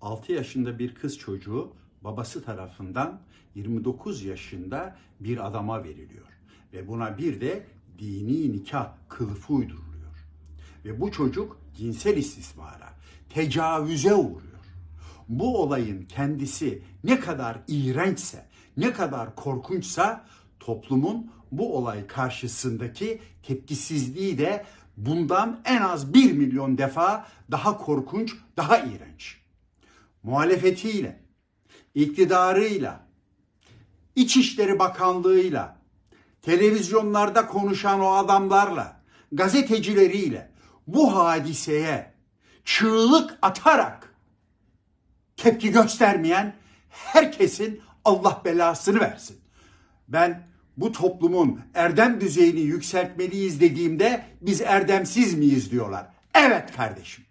6 yaşında bir kız çocuğu babası tarafından 29 yaşında bir adama veriliyor. Ve buna bir de dini nikah kılıfı uyduruluyor. Ve bu çocuk cinsel istismara, tecavüze uğruyor. Bu olayın kendisi ne kadar iğrençse, ne kadar korkunçsa toplumun bu olay karşısındaki tepkisizliği de bundan en az bir milyon defa daha korkunç, daha iğrenç. Muhalefetiyle, iktidarıyla, İçişleri Bakanlığı'yla, televizyonlarda konuşan o adamlarla, gazetecileriyle bu hadiseye çığlık atarak tepki göstermeyen herkesin Allah belasını versin. Ben bu toplumun erdem düzeyini yükseltmeliyiz dediğimde biz erdemsiz miyiz diyorlar. Evet kardeşim.